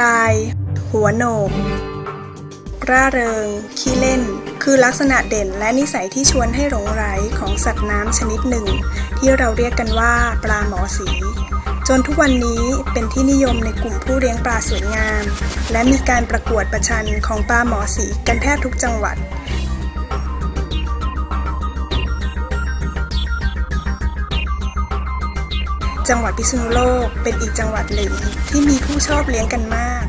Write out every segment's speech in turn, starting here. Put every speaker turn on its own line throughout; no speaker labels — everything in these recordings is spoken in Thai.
ราย หัวโหนก ร่าเริง ขี้เล่น คือลักษณะเด่นและนิสัยที่ชวนให้หลงไหลของสัตว์น้ำชนิดหนึ่ง ที่เราเรียกกันว่าปลาหมอสี จนทุกวันนี้เป็นที่นิยมในกลุ่มผู้เลี้ยงปลาสวยงาม และมีการประกวดประชันของปลาหมอสีกันแทบทุกจังหวัด จังหวัดพิษณุโลกเป็นอีกจังหวัดหนึ่งที่มีผู้ชอบเลี้ยงกันมาก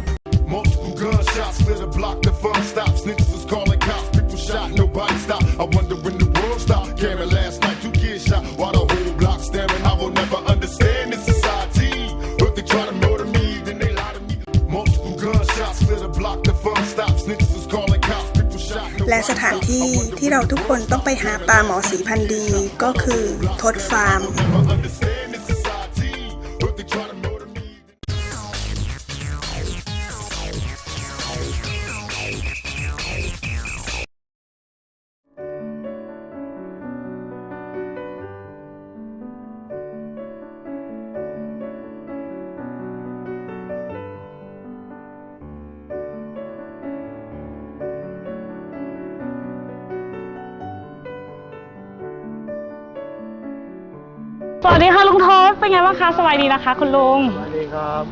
Multiple gunshots to the block, the fun stops. Niggas was calling cops, people shot, nobody stopped. I wonder when the world stopped. Cameron last night, two kids shot, while the whole block staring. I will never understand this society. But they try to murder me, then they lie to me. Multiple gunshots to the block, the fun stops. Niggas was calling cops, people shot,
และ
nobody
สถานที่ที่เราทุกคนต้องไปหาปลาหมอสีพันธุ์ดีก็คือทศฟาร์ม
สวัสดีค่ะลุงทศเป็นไงบ้างคะสบายดีนะคะ คุณลุง
สวัสดีครับ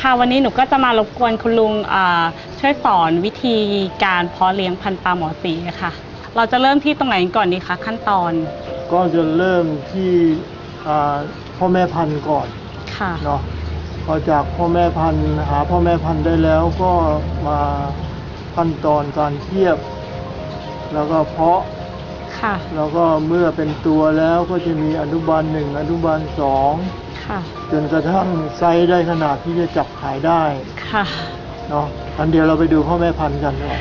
ค่ะวันนี้หนูก็จะมารบกวนคุณลุงอ่าช่วยสอนวิธีการเพาะเลี้ยงพันธุ์ปลาหมอสีค่ะ เราจะเริ่มที่ตรงไหนก่อนดีคะขั้นตอน
ก็จะเริ่มที่อ่าพ่อแม่พันธุ์ก่อน
ค่ะ
เนาะพ อจากพ่อแม่พันธุ์หาพ่อแม่พันธุ์ได้แล้วก็มาขั้นตอนการเทียบ แล้วก็เพาะ
ค่ะ
แล้วก็เมื่อเป็นตัวแล้วก็จะมีอนุบาลหนึ่งอนุบาลสอง
ค่ะ
จนกระทั่งไซส์ได้ขนาดที่จะจับขายได้
ค่ะ
เนาะอันเดียวเราไปดูพ่อแม่พันธุ์กันเนาะ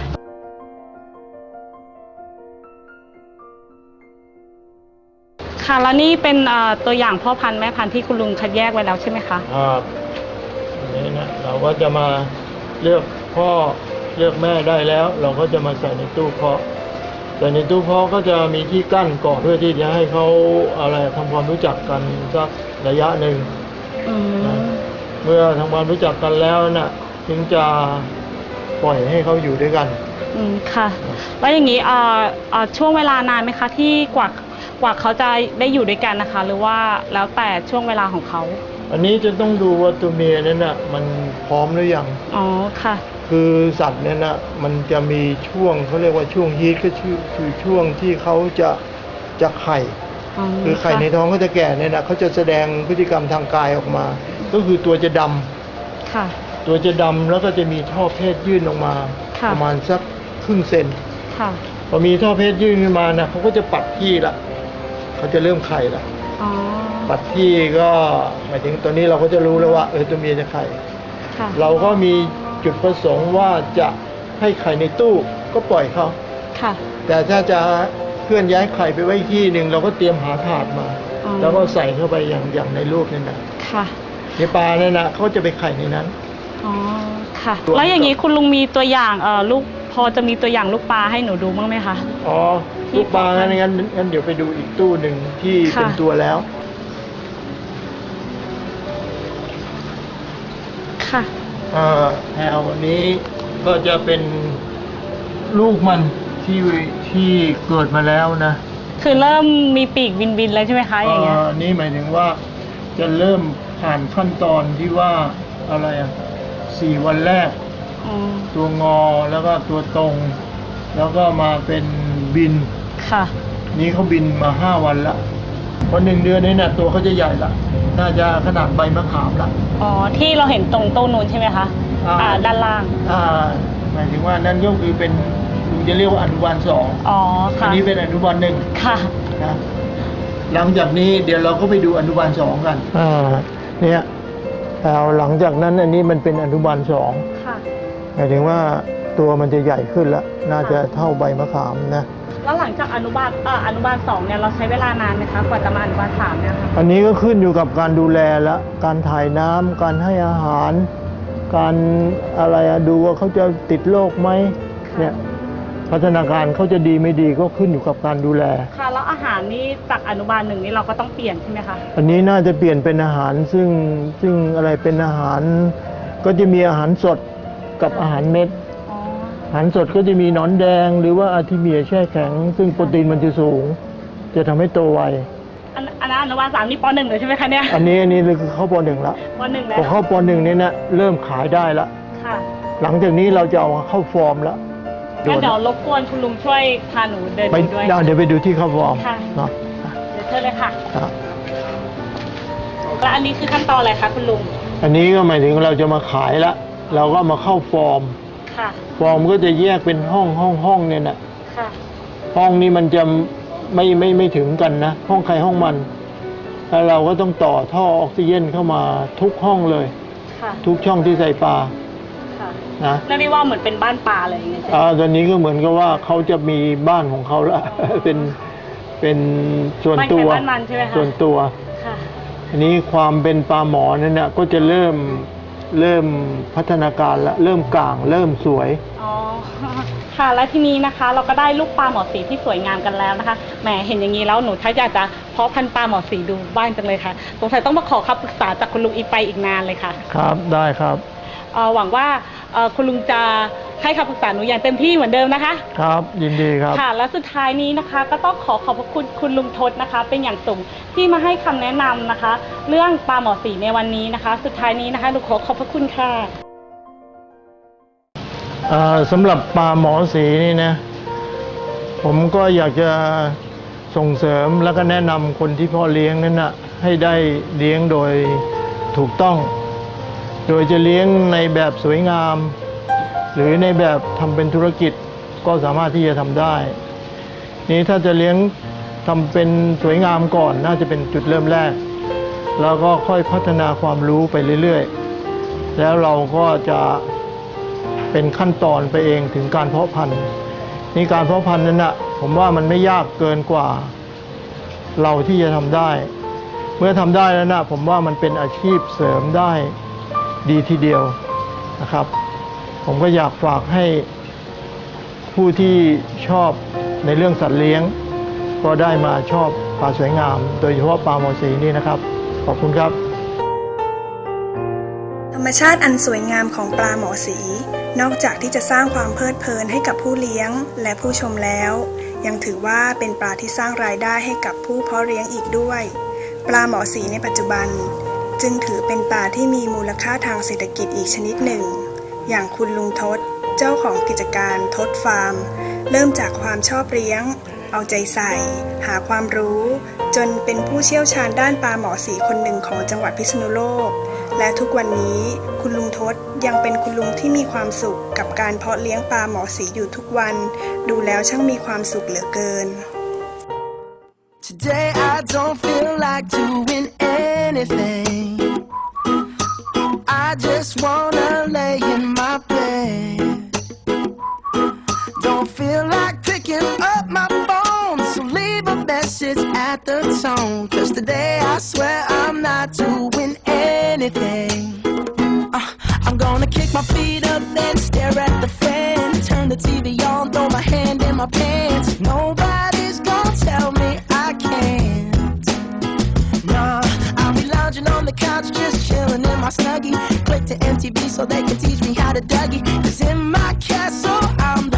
ค่ะ แล้วนี่เป็นอ่าตัวอย่างพ่อพันธุ์แม่พันธุ์ที่คุณลุงคัดแยกไว้แล้วใช่ไหมคะ
ครับอั นนี้นะเราก็จะมาเลือกพ่อเลือกแม่ได้แล้ว เราก็จะมาใส่ในตู้เพาะแต่ในตู้เพาะก็จะมีที่กั้นก่อนเพื่อที่จะให้เขาอะไรทำความรู้จักกันสักระยะหนึ่ง
อืม
เมื่อทำความรู้จักกันแล้วน่ะถึงจะปล่อยให้เขาอยู่ด้วยกัน
อืมค่ะ แล้วอย่างนี้อ่าอ่าช่วงเวลานานไหมคะ ที่กว่ากว่าเขาจะได้อยู่ด้วยกันนะคะ หรือว่าแล้วแต่ช่วงเวลาของเขา
อันนี้จะต้องดูว่าตัวเมียนั้นน่ะมันพร้อมหรือยัง
อ๋อค่ะ
คือสัตว์เนี่ยนะมันจะมีช่วงเขาเรียกว่าช่วงฮีทก็คือคือช่วงที่เขาจะจะไข่คือไข่ในท้องเขาจะแก่เนี่ยนะเขาจะแสดงพฤติกรรมทางกายออกมา ก็คือตัวจะดำ
ค่ะ
ตัวจะดำแล้วก็จะมีท่อเพศยื่นออกมา
ค่ะ
ประมาณสักครึ่งเซน
ค่ะ
พอมีท่อเพศยื่นขึ้นมานะเขาก็จะปัดที่ละเขาจะเริ่มไข่ละ
อ๋อ
ปัดที่ก็หมายถึงตัวนี้เราก็จะรู้แล้วว่าเออตัวเมียจะไข่
ค่ะ
เราก็มีจุดประสงค์ว่าจะให้ไข่ในตู้ก็ปล่อยเขา
ค่ะ
แต่ถ้าจะเคลื่อนย้ายไข่ไปไว้อีกที่หนึ่งเราก็เตรียมหาถาดมา
อ๋อ
แล้วก็ใส่เข้าไปอย่างอย่างในรูปนี่นะ
ค่ะ
ในปลาเนี่ยนะเขาจะไปไข่ในนั้น
อ๋อค่ะ
ตัว
แล้วอย่างนี้คุณลุงมีตัวอย่างเอ่อลูกพอจะมีตัวอย่างลูกปลาให้หนูดูบ้างไหมคะ
อ๋อ
ที่
ลูกปลา
ปลา
งั้นงั้นงั้นเดี๋ยวไปดูอีกตู้หนึ่งที่
ค่ะ
เป็นตัวแล้ว
ค่ะ
อ่าแถวนี้ก็จะเป็นลูกมันที่ที่เกิดมาแล้วนะ
คือเริ่มมีปีกบินบินๆแล้วใช่ไหมคะอย่างเงี้ยา
นี่หมายถึงว่าจะเริ่มผ่านขั้นตอนที่ว่าอะไรอะสี่วันแรก
อ๋อ
ตัวงอแล้วก็ตัวตรง แล้วก็มาเป็นบิน
ค่ะ
นี้เขาบินมาห้าวันละ พอหนึ่งเดือนนี้เนี่ยตัวเขาจะใหญ่ละน่าจะขนาดใบมะขามละ
อ๋อที่เราเห็นตรงโต๊ะนู้นใช่ไหมคะ
อ่า
อ่าด้านล่าง
อ่าหมายถึงว่านั่นก็คือเป็นลุงจะเรียกว่าอนุบาลสอง
อ๋อ
อั
ค่ะ
นนี้เป็นอนุบาลหนึ่ง
ค่ะ
นะหลังจากนี้เดี๋ยวเราก็ไปดูอนุบาลสองกันอ่าเนี่ยแล้วหลังจากนั้นอันนี้มันเป็นอนุบาลสอง
ค่ะ
หมายถึงว่า ตัวมันจะใหญ่ขึ้นแล้ว น่าจะเท่าใบมะขามนะ
แล้วหลังจากอนุบาลเอ่ออนุบาลสองเนี่ยเราใช้เวลานานไหมคะกว่าจะมาอนุบาลสามเนี่ยค่ะ
อันนี้ก็ขึ้นอยู่กับการดูแลและการถ่ายน้ำการให้อาหาร การอะไรอะดูว่าเขาจะติดโรคไหมเนี่ยพัฒนาการเขาจะดีไม่ดีก็ขึ้นอยู่กับการดูแล
ค่ะแล้วอาหารนี่จากอนุบาลหนึ่งนี่เราก็ต้องเปลี่ยนใช่ไหมคะ
อันนี้น่าจะเปลี่ยนเป็นอาหารซึ่งซึ่งอะไรเป็นอาหาร ก็จะมีอาหารสดกับอาหารเม็ด
อ๋อ
อาหารสดก็จะมีหนอนแดงหรือว่าอาทิเมียแช่แข็ง ซึ่งโปรตีนมันจะสูง จะทำให้โตไว
อันอันนั้นอนุบาลสามนี่ปหนึ่งเลยใช่ไหมคะเนี่ย
อันนี้อันนี้คือเข้าปหนึ่งละ
ปหนึ่ง
พ
แล้
อ
ว
เข้าปหนึ่งเนี่ยนะเริ่มขายได้ละ
ค่ะ
หลังจากนี้เราจะเอาเข้าฟอร์มละ
งั้นเดี๋ยวรบกวนคุณลุงช่วยพาหนูเดิน
ไป
ดูด้วย
เดี๋ยวไปดูที่เข้าฟอร์ม
ค่ะ
เนาะ
เดี๋ยวเชิญเลยค่ะ
ครับ
แล้วอันนี้คือขั้นตอนอะไรคะคุณลุง
อันนี้ก็หมายถึงเราจะมาขายละ เราก็มาเข้าฟอร์ม
ค่ะ
ฟอร์มก็จะแยกเป็นห้องห้องห้องเนี่ยนะ
ค่ะ
ห้องนี้มันจะไม่ไม่ไม่ถึงกันนะ ห้องใครห้องมัน แล้วเราก็ต้องต่อท่อออกซิเจนเข้ามาทุกห้องเลย
ค่ะ
ทุกช่องที่ใส่ปลา
ค่ะ
นะ
เรียกได้ว่าเหมือนเป็นบ้านปลาอะไรอย่างเงี้ยใช่ไหม
อ่าตอนนี้ก็เหมือนกับว่าเขาจะมีบ้านของเขาละ เป็นเป็นส่วน
บ้านใคร
ตัว
บ้านมันใช่ไหมคะ
ส่วนตัว
ค่ะ
อันนี้ความเป็นปลาหมอนั่นนะก็จะเริ่ม เริ่มพัฒนาการละเริ่มกลาง เริ่มสวย
อ๋อค่ะและทีนี้นะคะ เราก็ได้ลูกปลาหมอสีที่สวยงามกันแล้วนะคะแหมเห็นอย่างนี้แล้วหนูถ้าอยากจะเพาะพันธุ์ปลาหมอสีดูบ้างจังเลยค่ะสงสัยต้องมาขอคำปรึกษาจากคุณลุงอีกไปอีกนานเลยค่ะ
ครับได้ครับ
เอ่อ หวังว่าเอ่อคุณลุงจะให้คำปรึกษาหนูอย่างเต็มที่เหมือนเดิมนะคะ
ครับยินดีครับ
ค่ะและสุดท้ายนี้นะคะ ก็ต้องขอขอบพระคุณคุณลุงทศนะคะ เป็นอย่างสูงที่มาให้คำแนะนำนะคะ เรื่องปลาหมอสีในวันนี้นะคะ สุดท้ายนี้นะคะหนูขอขอบพระคุณค่ะ
อ่าสำหรับปลาหมอสีนี่นะ ผมก็อยากจะส่งเสริมแล้วก็แนะนำคนที่พ่อเลี้ยงนั้นนะให้ได้เลี้ยงโดยถูกต้อง โดยจะเลี้ยงในแบบสวยงาม หรือในแบบทำเป็นธุรกิจก็สามารถที่จะทำได้ นี้ถ้าจะเลี้ยงทำเป็นสวยงามก่อนน่าจะเป็นจุดเริ่มแรก แล้วก็ค่อยพัฒนาความรู้ไปเรื่อยๆ แล้วเราก็จะเป็นขั้นตอนไปเองถึงการเพาะพันธุ์นี่การเพาะพันธุ์นั้นนะผมว่ามันไม่ยากเกินกว่า เราที่จะทำได้ เมื่อทำได้แล้วนะผมว่ามันเป็นอาชีพเสริมได้ ดีทีเดียวนะครับ ผมก็อยากฝากให้ผู้ที่ชอบในเรื่องสัตว์เลี้ยง ก็ได้มาชอบปลาสวยงาม โดยเฉพาะปลาหมอสีนี่นะครับ ขอบคุณครับ
ธรรมชาติอันสวยงามของปลาหมอสี นอกจากที่จะสร้างความเพลิดเพลินให้กับผู้เลี้ยงและผู้ชมแล้ว ยังถือว่าเป็นปลาที่สร้างรายได้ให้กับผู้เพาะเลี้ยงอีกด้วย ปลาหมอสีในปัจจุบัน จึงถือเป็นปลาที่มีมูลค่าทางเศรษฐกิจอีกชนิดหนึ่ง อย่างคุณลุงทศ เจ้าของกิจการทศฟาร์ม เริ่มจากความชอบเลี้ยง เอาใจใส่ หาความรู้ จนเป็นผู้เชี่ยวชาญด้านปลาหมอสีคนหนึ่งของจังหวัดพิษณุโลก และทุกวันนี้คุณลุงทศยังเป็นคุณลุงที่มีความสุขกับการเพาะเลี้ยงปลาหมอสีอยู่ทุกวัน ดูแล้วช่างมีความสุขเหลือเกิน
Today I don't feel like doing anything. I just wanna lay in my bed. Don't feel like picking up my phone, so leave a message at the tone. Cause today I swear I'm not doing anything. Uh, I'm gonna kick my feet up, then stare at the fan. Turn the TV on, throw my hand in my pants. So they can teach me how to Dougie. Cause in my castle, I'm